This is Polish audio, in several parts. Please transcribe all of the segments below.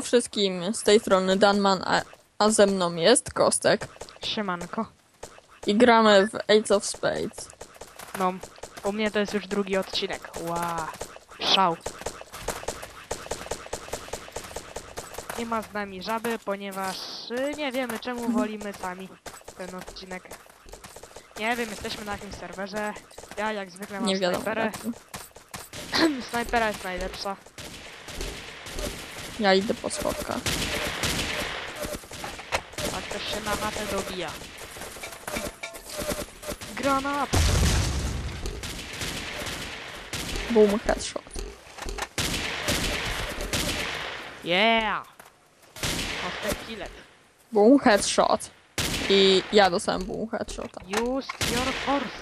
Siemanko wszystkim, z tej strony Danman, a, a ze mną jest Kostek Siemanko. i gramy w Ace of Spades. No, u mnie to jest już drugi odcinek. Ła, szał. Nie ma z nami żaby, ponieważ y, nie wiemy czemu wolimy sami ten odcinek. Nie wiem, jesteśmy na jakimś serwerze. Ja jak zwykle mam Nie wiadomo. snajperę. jaki. Snajpera jest najlepsza. Ja idę po schodkach. A ktoś się na matę dobija. Granat! Boom, headshot. Yeah! Kostek killet. Boom, headshot. I ja dostałem boom, headshota. Use your force.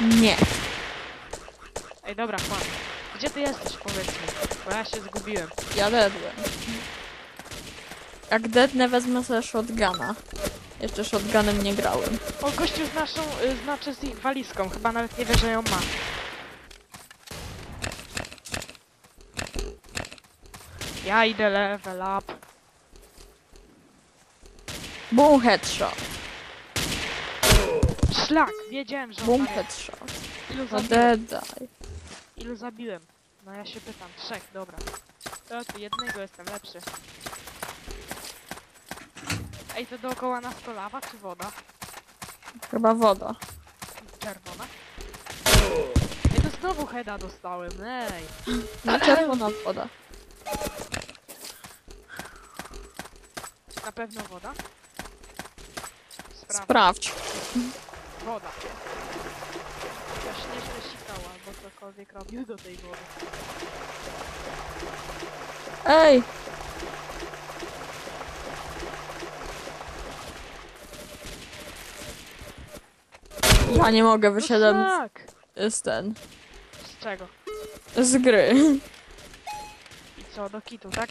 Nie. Ej, dobra, Juan. Gdzie ty jesteś, powiedz mi? Bo ja się zgubiłem. Ja deadłem. Jak deadnę wezmę sobie shotguna. Jeszcze shotgunem nie grałem. O, gościu z naszą, y, znaczy z ich walizką. Chyba nawet nie wie, że ją ma. Ja idę level up. Boom, headshot. Szlak! Wiedziałem, że on Boom, ma- headshot. Ilu No. Ilu zabiłem? No ja się pytam. Trzech, dobra. To ty jednego jestem lepszy. Ej, to dookoła nas to lawa czy woda? Chyba woda. Czerwona? Ej, to znowu heada dostałem, ej! No czerwona woda. Na pewno woda? Sprawdź. Sprawdź. Woda. Cokolwiek robił do tej wody. Ej! Ja nie mogę, wyszedłem No tak! z, z ten, Z czego? z gry. I co, do kitu, tak?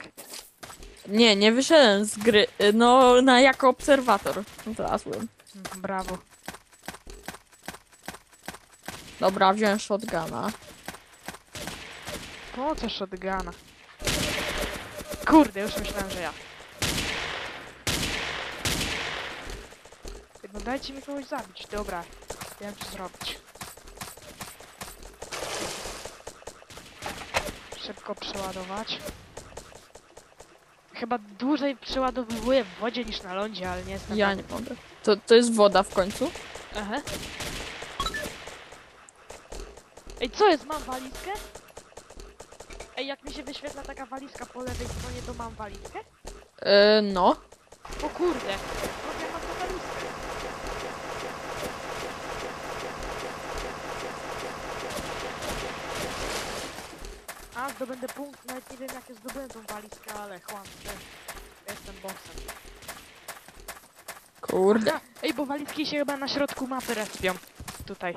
Nie, nie wyszedłem z gry, no na jako obserwator. Mhm, Brawo. Dobra, wziąłem shotguna. Po co shotguna? Kurde, już myślałem, że ja. No dajcie mi kogoś zabić, dobra. Wiem co zrobić. Szybko przeładować. Chyba dłużej przeładowywuję w wodzie niż na lądzie, ale nie jestem Ja nie mogę. To, to jest woda w końcu? Aha. Ej, co jest? Mam walizkę? Ej, jak mi się wyświetla taka walizka po lewej stronie, to mam walizkę? Yy, no. O kurde! Ja mam tą walizkę. A, zdobędę punkt, nawet nie wiem jakie zdobyłem tą walizkę, ale chłam się. Jestem bossem. Kurde. Ej, bo walizki się chyba na środku mapy respią. Tutaj.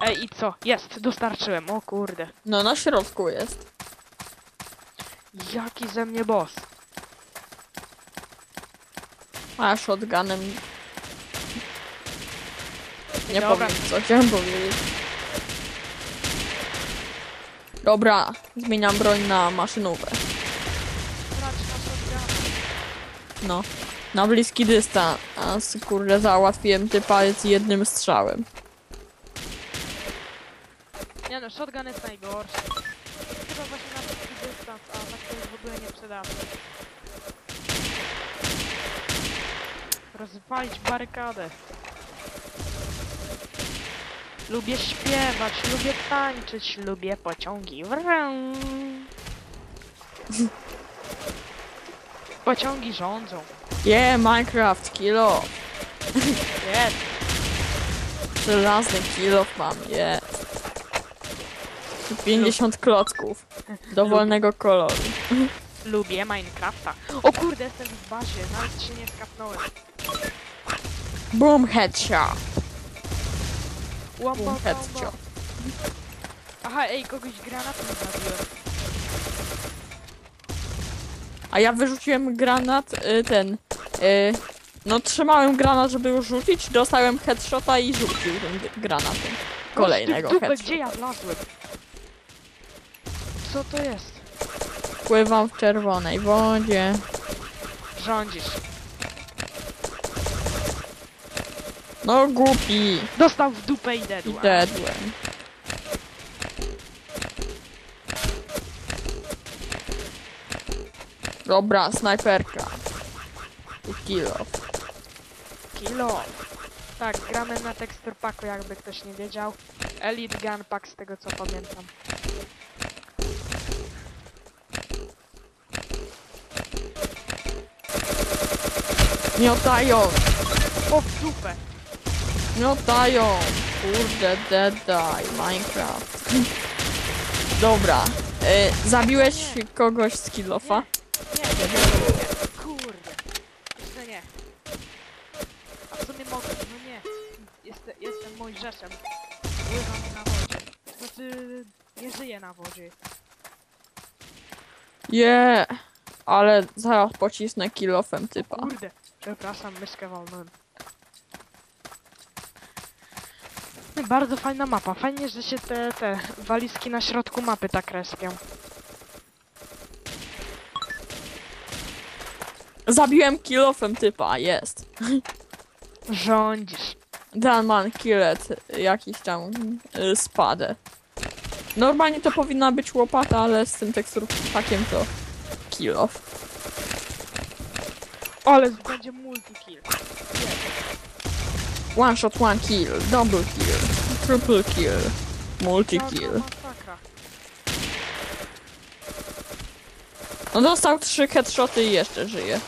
Ej, i co? Jest, dostarczyłem, o kurde. No na środku jest. Jaki ze mnie boss. A shotgunem... Nie Dobra. powiem, co chciałem powiedzieć. Dobra, zmieniam broń na maszynówę. No. Na bliski dystans, kurde, załatwiłem typa z jednym strzałem. No, shotgun jest najgorszy. Chyba właśnie na taki dystans, a tak to w ogóle nie przydawny. Rozwalić barykadę. Lubię śpiewać, lubię tańczyć, lubię pociągi. Wrę. Pociągi rządzą. Yeah, Minecraft, kilo. Jest. Żelazny kilo mam, yeah. 50 klocków. Dowolnego koloru. Lubię Minecrafta. O kurde, jestem w bazie, nawet się nie skapnąłem. Boom, headshot. Boom, headshot. Aha, ej, kogoś granatem zabiłem. A ja wyrzuciłem granat, y, ten, y, no trzymałem granat, żeby już rzucić, dostałem headshota i rzucił tym granatem. Kolejnego headshota. gdzie ja wlazłem? Co to jest? Pływam w czerwonej wodzie. Rządzisz. No głupi. Dostał w dupę i I dedła. dedłem. Dobra, snajperka. I kilo. Kilo. Tak, gramy na tekstur packu, jakby ktoś nie wiedział. Elite Gun Pack z tego co pamiętam. Miotają! O, w dupę! Miotają! Kurde, Dead Die, Minecraft. Dobra. Y, zabiłeś kogoś z kilofa? Nie, nie, nie, nie. Kurde. Jeszcze nie. A w sumie mogę, no nie. Jestem, jestem Mojżeszem. Pływam na wodzie. Znaczy, nie żyję na wodzie. Je, ale zaraz pocisnę kilofem typa. Kurde. Przepraszam, myszkę walnąłem. Bardzo fajna mapa. Fajnie, że się te, te walizki na środku mapy tak respią. Zabiłem kilofem typa, jest. Rządzisz. Danman killet, jakiś tam y, spadę. Normalnie to powinna być łopata, ale z tym teksturpakiem to kilof. Ale będzie multi-kill. One shot, one kill, double kill, triple kill, multi kill. No dostał trzy headshoty i jeszcze żyje.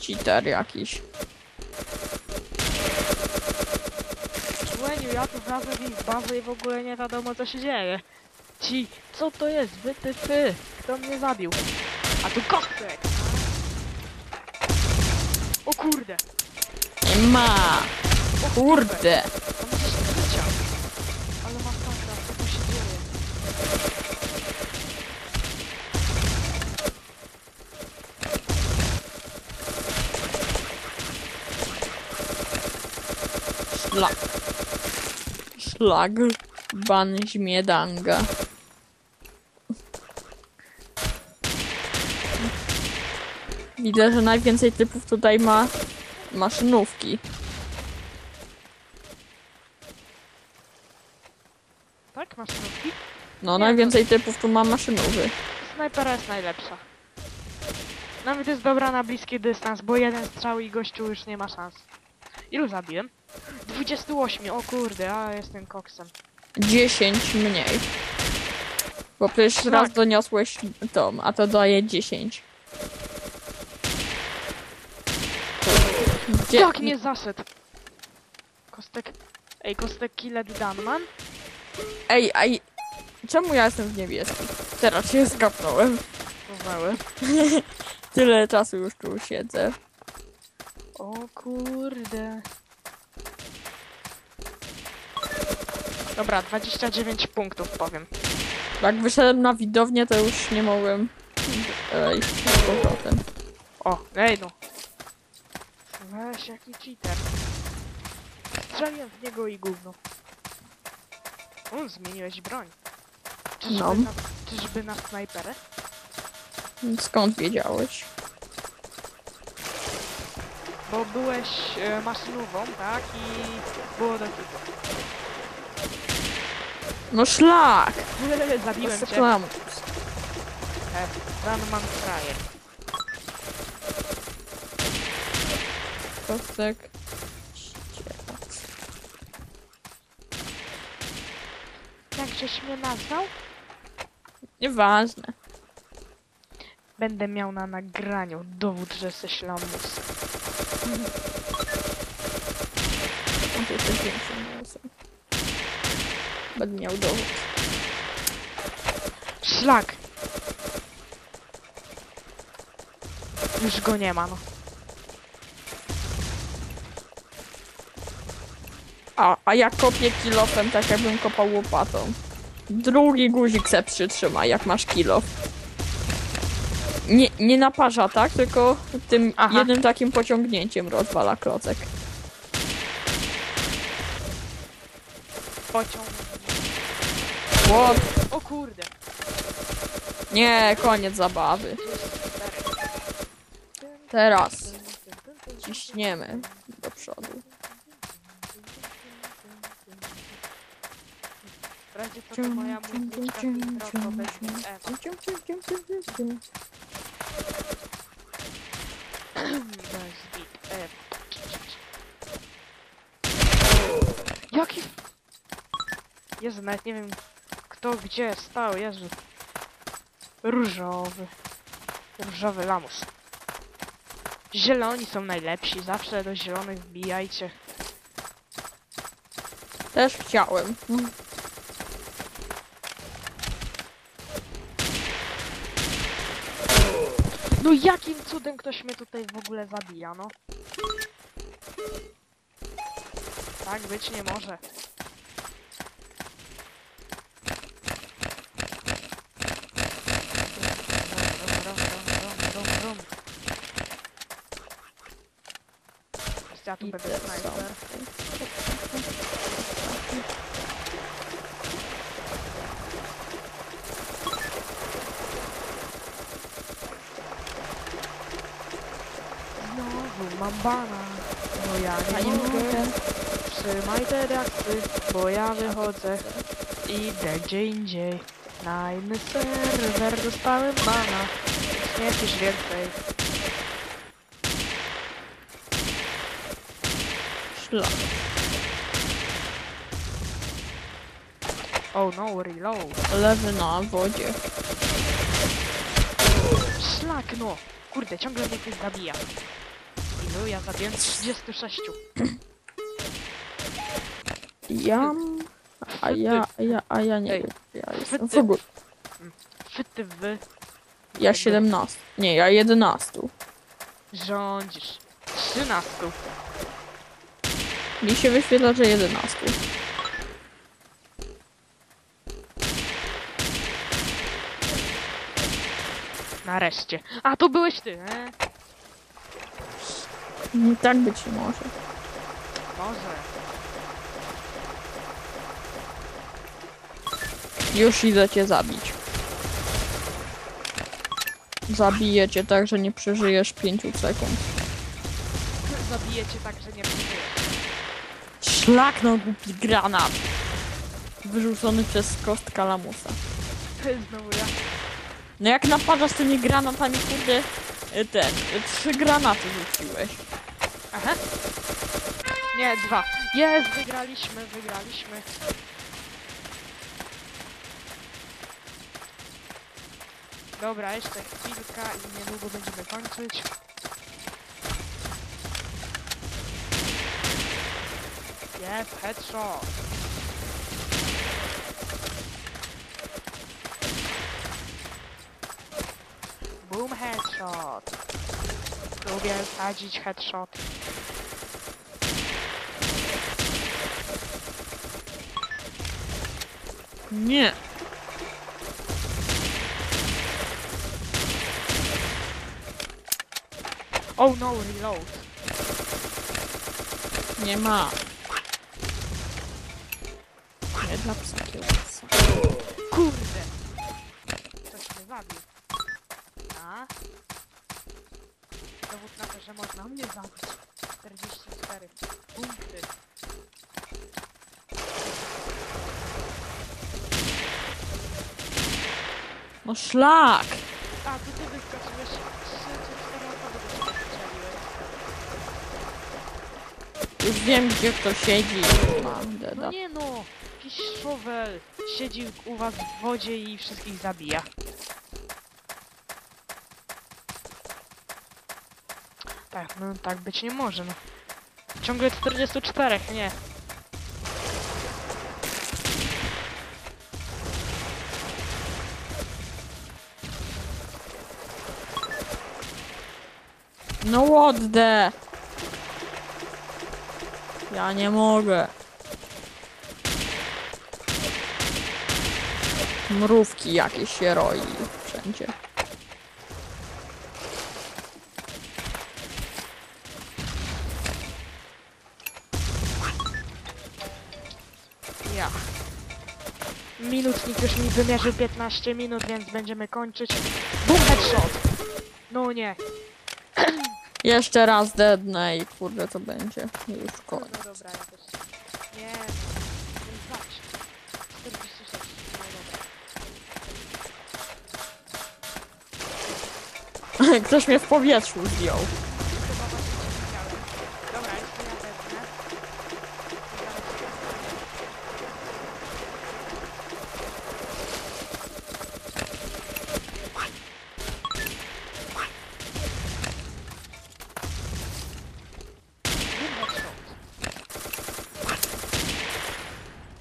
Cheater jakiś. Łeniu, ja tu wlazłem w ich bazę i w ogóle nie wiadomo co się dzieje. Ci, co to jest? Ty. Kto mnie zabił? A tu koktek! O kurde! Nie ma! O Kurde! On gdzieś leciał. Ale masakra, co tu się dzieje? Szlag. Ban śmiedanga. Widzę, że najwięcej typów tutaj ma maszynówki. Tak? Masz nutki? No, Nie, najwięcej typów tu ma maszynowy. Snajpera jest najlepsza. Nawet jest dobra na bliski dystans, bo jeden strzał i gościu już nie ma szans. Ilu zabiłem? 28, o kurde, a jestem koksem. 10 mniej. Bo przecież Tak. raz doniosłeś tom, a to daje 10. Gdzie? Jak mnie zaszedł? Kostek... Ej, Kostek Killet Dunman? Ej, ej, czemu ja jestem w niebieskim? Teraz się skapnąłem. Poznałem. Tyle czasu już tu siedzę. O kurde. Dobra, 29 punktów powiem. Jak wyszedłem na widownię, to już nie mogłem e, iść z powrotem. O, ej no. Weź, jaki cheater. Strzeliłem w niego i gówno. O, zmieniłeś broń. Czyżby, No. na, czyżby na snajperę? Skąd wiedziałeś? Bo byłeś e, maszynową, tak? I było do No szlak! Zabiłem cię. Zaplamus. E, Dunman frajer. Kostek. Jak żeś mnie nazwał? Nieważne. Będę miał na nagraniu dowód, że jesteś lamus. On tu większym. Będę miał dowód. Szlak! Już go nie ma, no. A, a ja kopię kilofem, tak jakbym kopał łopatą. Drugi guzik se przytrzyma, jak masz kilof. Nie, nie naparza, tak? Tylko tym Aha. jednym takim pociągnięciem rozwala klocek. Pociąg. What? O kurde! Nie, koniec zabawy. Teraz ciśniemy do przodu. Co to moja Ewa. Ewa. Jaki... Jezu, nawet nie wiem kto gdzie stał, Jezu. Różowy. Różowy lamus. Zieloni są najlepsi, zawsze do zielonych wbijajcie. Też chciałem. No jakim cudem ktoś mnie tutaj w ogóle zabija, no? Tak być nie może. Ja tu będę snajper. są. Znowu mam bana, bo ja nie nie mogę. mogę. Trzymaj te reakty, bo ja wychodzę. Idę gdzie indziej. Na inny serwer dostałem bana. Nie pisz więcej. Szlak. Oh no, reload. Lewy na wodzie. Szlak no! Kurde, ciągle mnie ktoś zabija. Ilu? Ja zabiłem 36. Ja... A ja, a ja, a ja nie Ej. wiem. Ja jestem w ogóle. Fyty wy Ja 17. Nie, ja 11. rządzisz. 13. Mi się wyświetla, że 11. Nareszcie. A, to byłeś ty, e? Nie tak być nie może. Może. Już idę cię zabić. Zabiję cię tak, że nie przeżyjesz 5 sekund. Zabiję cię tak, że nie przeżyjesz. Szlak no głupi granat. Wyrzucony przez kostka lamusa. To jest znowu ja. No jak napadasz tymi granatami, kurde, ten, y, trzy granaty rzuciłeś. Aha. Nie, dwa. Jest, wygraliśmy, wygraliśmy. Dobra, jeszcze chwilka i niedługo będziemy kończyć. Jest, headshot. Boom, headshot. Lubię sadzić headshot. Nie. Oh no, reload. Nie ma. Nie dla psa kiełbasa. Dowód na to, że można mnie zabić. 44 punkty. No szlak! A, to ty wyskoczyłeś 3 czy 4 osoby. Już wiem, gdzie kto siedzi. Mam No deda. nie no! Jakiś szowel siedzi u was w wodzie i wszystkich zabija. Tak, no tak być nie może, no. Ciągle 44, nie. No what the? Ja nie mogę. Mrówki jakieś się roi wszędzie. Minutnik już mi wymierzył 15 minut, więc będziemy kończyć. Boom headshot! No nie. Jeszcze raz dednę i kurde to będzie już No koniec. dobra, jakoś. Nie no. Zobacz. 46. No dobra. Ktoś mnie w powietrzu zdjął. Chyba właśnie cię widziałem. Dobra, jeszcze ja wezmę.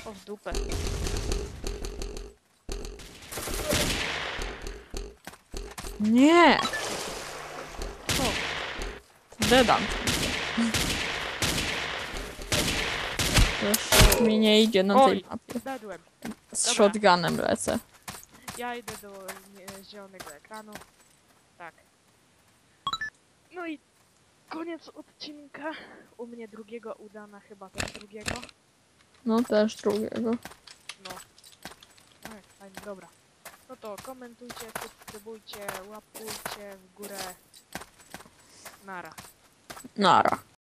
O w dupę. Nie! Co? Dedam. Już mi nie idzie na tej Oj. mapie. Z Dobra. shotgunem lecę. Ja idę do zielonego ekranu. Tak. No i koniec odcinka. U mnie drugiego udana, chyba też drugiego. No też drugiego. No. Ej, fajnie, dobra. No to komentujcie, subskrybujcie, łapkujcie w górę. Nara. Nara.